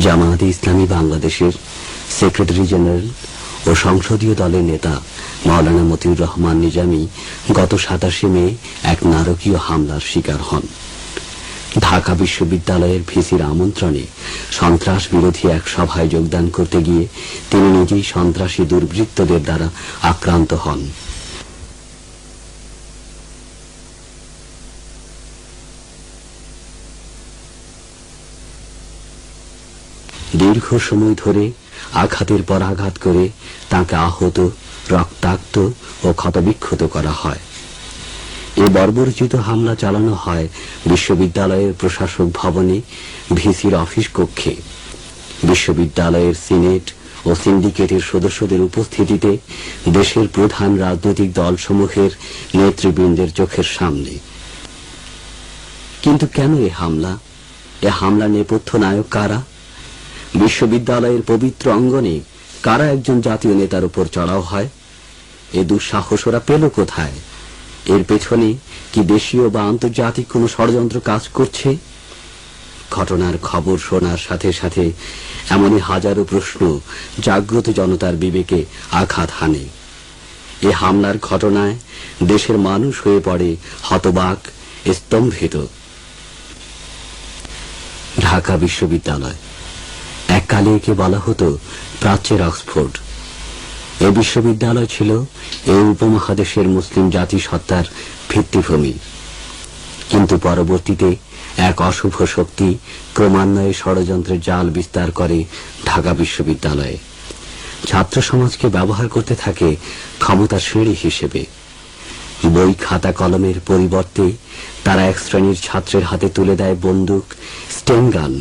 জামায়াতে ইসলামী বাংলাদেশের secretary general ও সংসদীয় দলের নেতা মাওলানা মতিউর রহমান নিজামী গত সাতাশে মে এক নারকীয় হামলার শিকার হন। ঢাকা বিশ্ববিদ্যালয়ের ভিসির আমন্ত্রণে সন্ত্রাস বিরোধী এক সভায় যোগদান করতে গিয়ে তিনি নিজেই সন্ত্রাসী দুর্বৃত্তদের দ্বারা আক্রান্ত হন। দীর্ঘ সময় ধরে আঘাতের পর আঘাত করে তাকে আহত, রক্তাক্ত ও ক্ষতবিক্ষত করা হয়। এ বর্বরচিত হামলা চালানো হয় বিশ্ববিদ্যালয়ের প্রশাসক ভবনে ভিসির অফিস কক্ষে। বিশ্ববিদ্যালয়ের সিনেট ও সিন্ডিকেটের সদস্যদের উপস্থিতিতে দেশের প্রধান রাজনৈতিক দলসমূহের নেতৃবৃন্দের চোখের সামনে। কিন্তু কেন এ হামলা? এ হামলা নেপথ্য নায়ক কারা? বিশ্ববিদ্যালয়ের পবিত্র অঙ্গনে কারা একজন জাতীয় নেতার উপর চড়াও হয়? এ দুঃসাহস ওরা পেল কোথায়? এর পেছনে কি দেশীয় বা আন্তর্জাতিক কোনো ষড়যন্ত্র কাজ করছে? ঘটনার খবর শোনার সাথে সাথে এমনই হাজারো প্রশ্ন জাগ্রত জনতার বিবেকে আঘাত হানে। এ হামলার ঘটনায় দেশের মানুষ হয়ে পড়ে হতবাক, স্তম্ভিত। ঢাকা বিশ্ববিদ্যালয় এককালে একে বলা হতো প্রাচ্যের অক্সফোর্ড। এ বিশ্ববিদ্যালয় ছিল এই উপমহাদেশের মুসলিম জাতিসত্তার ভিত্তিভূমি। কিন্তু পরবর্তীতে এক অশুভ শক্তি ক্রমান্বয়ে ষড়যন্ত্রের জাল বিস্তার করে ঢাকা বিশ্ববিদ্যালয়ে। ছাত্র সমাজকে ব্যবহার করতে থাকে ক্ষমতার সিঁড়ি হিসেবে। বই খাতা কলমের পরিবর্তে তারা এক শ্রেণির ছাত্রের হাতে তুলে দেয় বন্দুক স্টেন গান।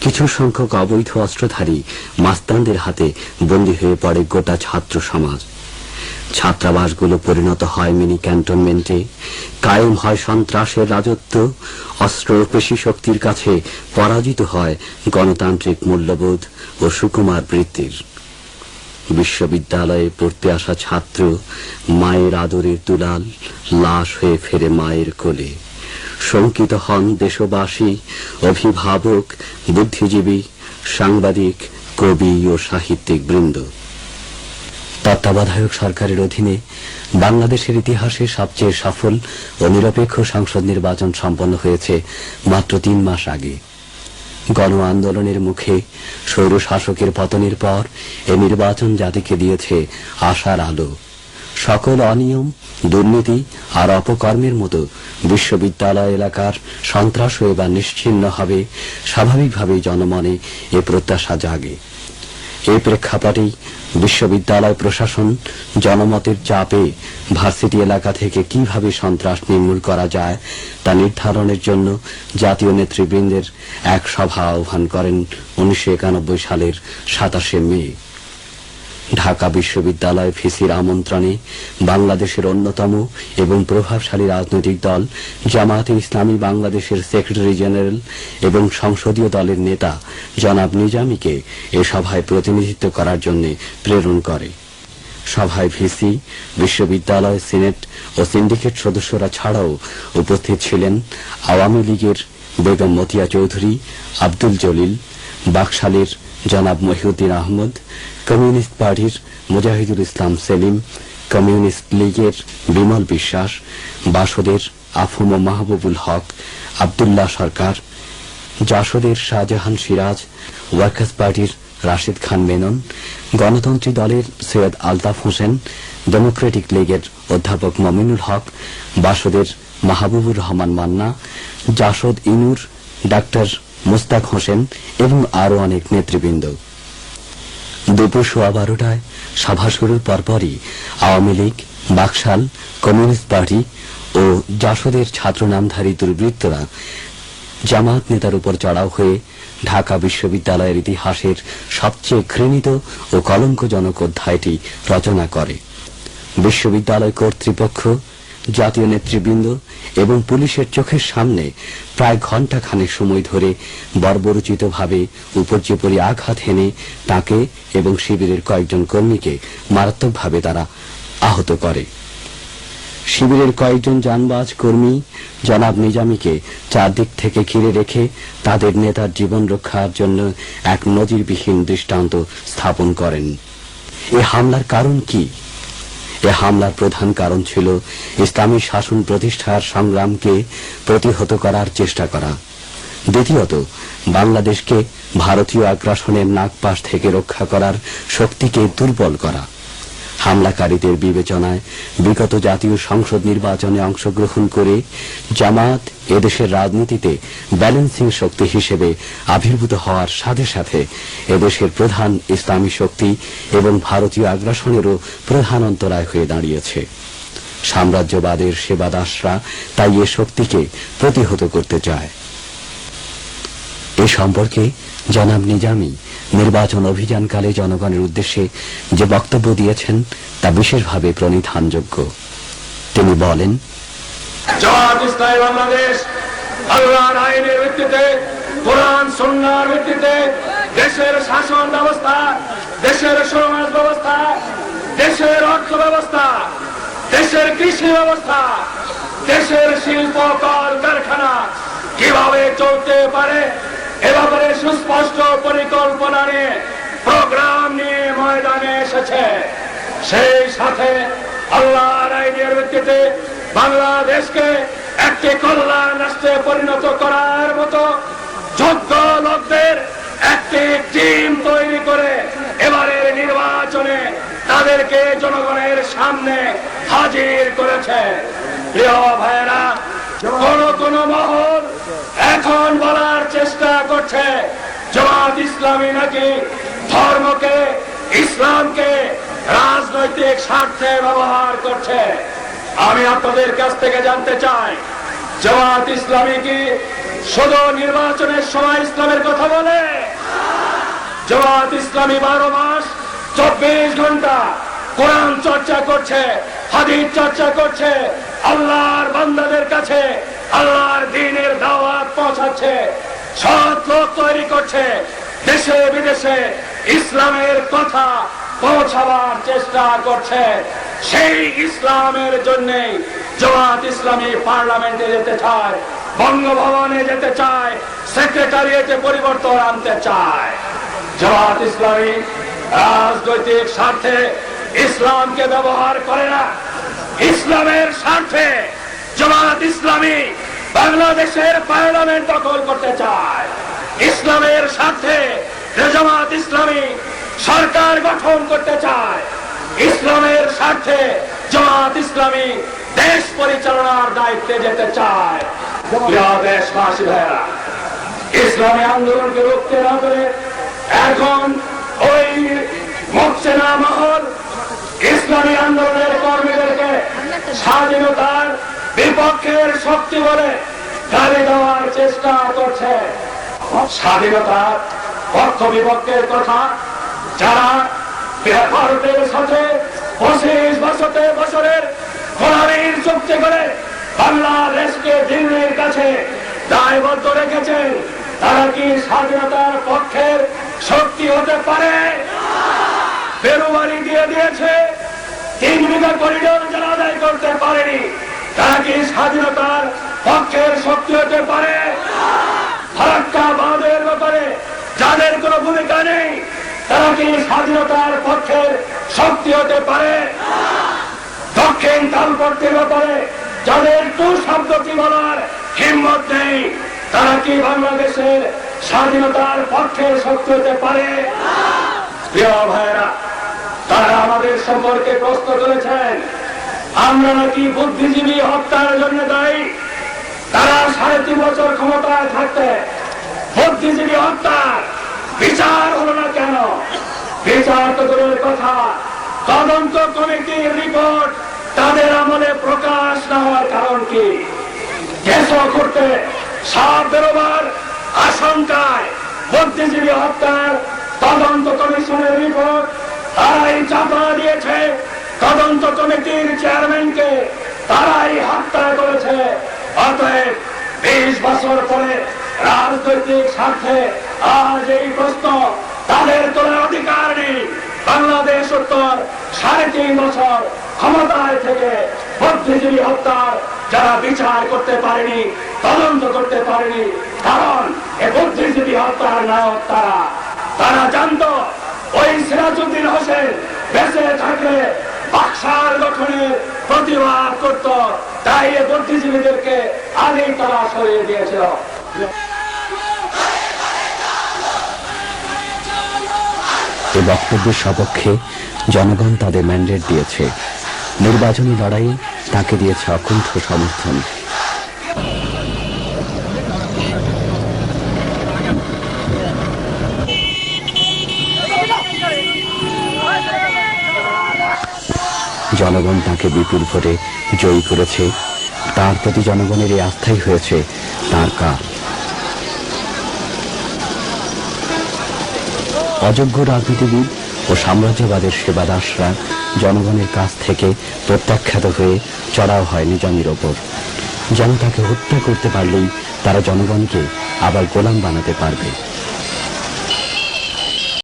কিছু সংখ্যক অবৈধ অস্ত্রধারী মাস্তানদের হাতে বন্দী হয়ে পড়ে গোটা ছাত্র সমাজ। ছাত্রাবাসগুলো পরিণত হয় মিনি ক্যান্টনমেন্টে। কায়েম হয় সন্ত্রাসের রাজত্ব। অস্ত্র পেশি শক্তির কাছে পরাজিত হয় গণতান্ত্রিক মূল্যবোধ ও সুকুমার বৃত্তির। বিশ্ববিদ্যালয়ে পড়তে আসা ছাত্র মায়ের আদরের দুলাল লাশ হয়ে ফেরে মায়ের কোলে। শঙ্কিত হন দেশবাসী, অভিভাবক, বুদ্ধিজীবী, সাংবাদিক, কবি ও সাহিত্যিক বৃন্দ। তত্ত্বাবধায়ক সরকারের অধীনে বাংলাদেশের ইতিহাসে সবচেয়ে সফল ও নিরপেক্ষ সংসদ নির্বাচন সম্পন্ন হয়েছে মাত্র তিন মাস আগে। গণ আন্দোলনের মুখে স্বৈর শাসকের পতনের পর এ নির্বাচন জাতিকে দিয়েছে আশার আলো। সকল অনিয়ম, দুর্নীতি আর অপকর্মের মতো বিশ্ববিদ্যালয় এলাকার সন্ত্রাস এবার নিশ্চিন্ন হবে, স্বাভাবিকভাবেই জনমনে এ প্রত্যাশা জাগে। এই প্রেক্ষাপটেই বিশ্ববিদ্যালয় প্রশাসন জনমতের চাপে ভার্সিটি এলাকা থেকে কীভাবে সন্ত্রাস নির্মূল করা যায় তা নির্ধারণের জন্য জাতীয় নেতৃবৃন্দের এক সভা আহ্বান করেন উনিশশো একানব্বই সালের সাতাশে মে। ঢাকা বিশ্ববিদ্যালয় ভিসির আমন্ত্রণে বাংলাদেশের অন্যতম এবং প্রভাবশালী রাজনৈতিক দল জামায়াতে ইসলামী বাংলাদেশের সেক্রেটারি জেনারেল এবং সংসদীয় দলের নেতা জনাব নিজামীকে এ সভায় প্রতিনিধিত্ব করার জন্য প্রেরণ করে। সভায় ভিসি, বিশ্ববিদ্যালয়, সিনেট ও সিন্ডিকেট সদস্যরা ছাড়াও উপস্থিত ছিলেন আওয়ামী লীগের বেগম মতিয়া চৌধুরী, আব্দুল জলিল, বাকশালীর জনাব মহিউদ্দিন আহমদ, কমিউনিস্ট পার্টির মুজাহিদুল ইসলাম সেলিম, কমিউনিস্ট লীগের বিমল বিশ্বাস, বাসদের আফম মাহবুবুল হক, আবদুল্লাহ সরকার, জাসদের শাহজাহান সিরাজ, ওয়ার্কার্স পার্টির রাশিদ খান মেনন, গণতন্ত্রী দলের সৈয়দ আলতাফ হোসেন, ডেমোক্রেটিক লীগের অধ্যাপক মমিনুল হক, বাসদের মাহবুবুর রহমান মান্না, জাসদ ইনুর, ডাক্তার মুস্তাক হোসেন এবং আরও অনেক নেতৃবৃন্দ। দুপুর সোয়া বারোটায় সভা শুরুর পরপরই আওয়ামী লীগ, বাকশাল, কমিউনিস্ট পার্টি ও যশোদের ছাত্র নামধারী দুর্বৃত্তরা জামাত নেতার উপর চড়াও হয়ে ঢাকা বিশ্ববিদ্যালয়ের ইতিহাসের সবচেয়ে ঘৃণিত ও কলঙ্কজনক অধ্যায়টি রচনা করে। বিশ্ববিদ্যালয় কর্তৃপক্ষ জাতীয় নেতৃবৃন্দ এবং পুলিশের চোখের সামনে প্রায় ঘণ্টা খানেক সময় ধরে বর্বরচিতভাবে উপর্যুপরি আঘাত হেনে তাকে এবং শিবিরের কয়েকজন কর্মীকে মারাত্মকভাবে তারা আহত করে। শিবিরের কয়েকজন যানবাজ কর্মী জনাব নিজামীকে চারদিক থেকে ঘিরে রেখে তাদের নেতার জীবন রক্ষার জন্য এক নজিরবিহীন দৃষ্টান্ত স্থাপন করেন। এ হামলার কারণ কি? এ হামলার প্রধান কারণ ছিল ইসলামী শাসন প্রতিষ্ঠার সংগ্রামকে প্রতিহত করার চেষ্টা করা। দ্বিতীয়ত, বাংলাদেশকে ভারতীয় আগ্রাসনের নাগপাশ থেকে রক্ষা করার শক্তিকে দুর্বল করা। হামলাকারীদের বিবেচনায় বিগত জাতীয় সংসদ নির্বাচনে অংশগ্রহণ করে জামাত এদেশের রাজনীতিতে ব্যালেন্সিং শক্তি হিসেবে আবির্ভূত হওয়ার সাথে সাথে এদেশের প্রধান ইসলামী শক্তি এবং ভারতীয় আগ্রাসনেরও প্রধান অন্তরায় হয়ে দাঁড়িয়েছে। সাম্রাজ্যবাদের সেবাদাসরা তাই এ শক্তিকে প্রতিহত করতে চায়। এ সম্পর্কে জনাব নিজামী, নির্বাচন অভিযানকালে জনগণের উদ্দেশ্যে যে বক্তব্য দিয়েছেন তা বিশেষভাবে প্রণিধানযোগ্য। তিনি বলেন দেশের শাসন ব্যবস্থা, দেশের সমাজ ব্যবস্থা, দেশের অর্থ ব্যবস্থা, দেশের কৃষি ব্যবস্থা, দেশের শিল্প কল কারখানা কীভাবে চলতে পারে এ ব্যাপারে সুস্পষ্ট পরিকল্পনা নিয়ে প্রোগ্রাম নিয়ে ময়দানে এসেছে। সেই সাথে আল্লাহর আইনের ভিত্তিতে বাংলাদেশকে একটি কল্যাণ রাষ্ট্রে পরিণত করার মতো যোগ্য লোকদের একটি টিম তৈরি করে এবারের নির্বাচনে তাদেরকে জনগণের সামনে হাজির করেছে। প্রিয় ভাইয়েরা কোন কোন মহল এখন বলার চেষ্টা করছে জামাত ইসলামী নাকি ধর্মকে, ইসলামকে রাজনৈতিক স্বার্থে ব্যবহার করছে? আমি আপনাদের কাছ থেকে জানতে চাই, জামাত ইসলামী কি শুধু নির্বাচনের সময় ইসলামের কথা বলে? জামাত ইসলামী বারো মাস, চব্বিশ ঘণ্টা কোরআন চর্চা করছে, হাদিস চর্চা করছে আল্লাহর বান্দাদের কাছে আল্লাহর দিনের দাওয়াত পৌঁছাচ্ছে। সৎ লোক তৈরি করছে। দেশে বিদেশে ইসলামের কথা পৌঁছাবার চেষ্টা করছে। সেই ইসলামের জন্য জামাত ইসলামী পার্লামেন্টে যেতে চায়, বঙ্গভবনে যেতে চায়, সেক্রেটারিয়েটে পরিবর্তন আনতে চায়। জামাত ইসলামী রাজনৈতিক স্বার্থে ইসলামকে ব্যবহার করে না। ইসলামের স্বার্থে জমাত ইসলামী বাংলাদেশের পার্লামেন্ট দখল করতে চায়। ইসলামের স্বার্থে জমাত ইসলামী সরকার গঠন করতে চায়। ইসলামের স্বার্থে জামাত ইসলামী দেশ পরিচালনার দায়িত্বে যেতে চায়। দেশবাসী ভাইয়েরা, ইসলামী আন্দোলনকে রুখতে না করে এখন ওই মোকসেনা মহল ইসলামী আন্দোলনের কর্মীদেরকে স্বাধীনতার বিপক্ষের শক্তি বলে গালি দেওয়ার চেষ্টা করছে। স্বাধীনতার পক্ষ বিপক্ষের কথা যারা ভারতের সাথে পঁচিশ বছরে বছরের গোলামীর চুক্তি করে বাংলাদেশকে দিল্লির কাছে দায়বদ্ধ রেখেছেন, তারা কি স্বাধীনতার পক্ষের শক্তি হতে পারে? বেরুবাড়ি দিয়ে দিয়েছে তিন বিঘা করিডোর যারা আদায় করতে পারেনি তারা কি স্বাধীনতার পক্ষের শক্তি হতে পারে ফারাক্কা বাঁধের ব্যাপারে যাদের কোনো ভূমিকা নেই তারা কি স্বাধীনতার পক্ষের শক্তি হতে পারে। দক্ষিণ তালপট্টির ব্যাপারে যাদের টু শব্দটি বলার হিম্মত নেই, তারা কি বাংলাদেশের স্বাধীনতার পক্ষে শক্তি হতে পারে? তারা আমাদের সম্পর্কে প্রশ্ন করেছেন আমরা নাকি বুদ্ধিজীবী হত্যার জন্য দায়ী? তারা সাড়ে তিন বছর ক্ষমতায় থাকতে বুদ্ধিজীবী হত্যার বিচার হলো না কেন? বিচার তো কথা, তদন্ত কমিটির রিপোর্ট তাদের আমলে প্রকাশ না হওয়ার কারণ কি? কেস করতে সাপ বেরোবার হত্যার কমিশনের দিয়েছে। চেয়ারম্যানকে তারাই হত্যা করেছে। অতএব বছর পরে স্বার্থে আজ এই প্রশ্ন তাদের তোলার অধিকার নেই। বাংলাদেশ উত্তর সাড়ে তিন বছর ক্ষমতায় থেকে বুদ্ধিজীবী হত্যার যারা বিচার করতে পারেনি, তদন্ত করতে পারেনি, কারণ এ বুদ্ধিজীবী হত্যার নায়ক তারা। তারা জানতো, ওই সিরাজউদ্দিন হোসেন বেঁচে থাকলে বাক্সার গঠনের প্রতিবাদ করত, তাই এ বুদ্ধিজীবীদেরকে আগেই তারা সরিয়ে দিয়েছিল এ বক্তব্যের সপক্ষে জনগণ তাদের ম্যান্ডেট দিয়েছে। নির্বাচনী লড়াইয়ে তাকে দিয়েছে অকুণ্ঠ সমর্থন। জনগণ তাকে বিপুল ভোটে জয়ী করেছে। তার প্রতি জনগণের এই আস্থাই হয়েছে। তার কাজ অযোগ্য রাজনীতিবিদ ও সাম্রাজ্যবাদের সেবাদাসরা জনগণের কাছ থেকে প্রত্যাখ্যাত হয়ে চড়াও হয়নি জমির ওপর। যেন তাকে হত্যা করতে পারলেই তারা জনগণকে আবার গোলাম বানাতে পারবে।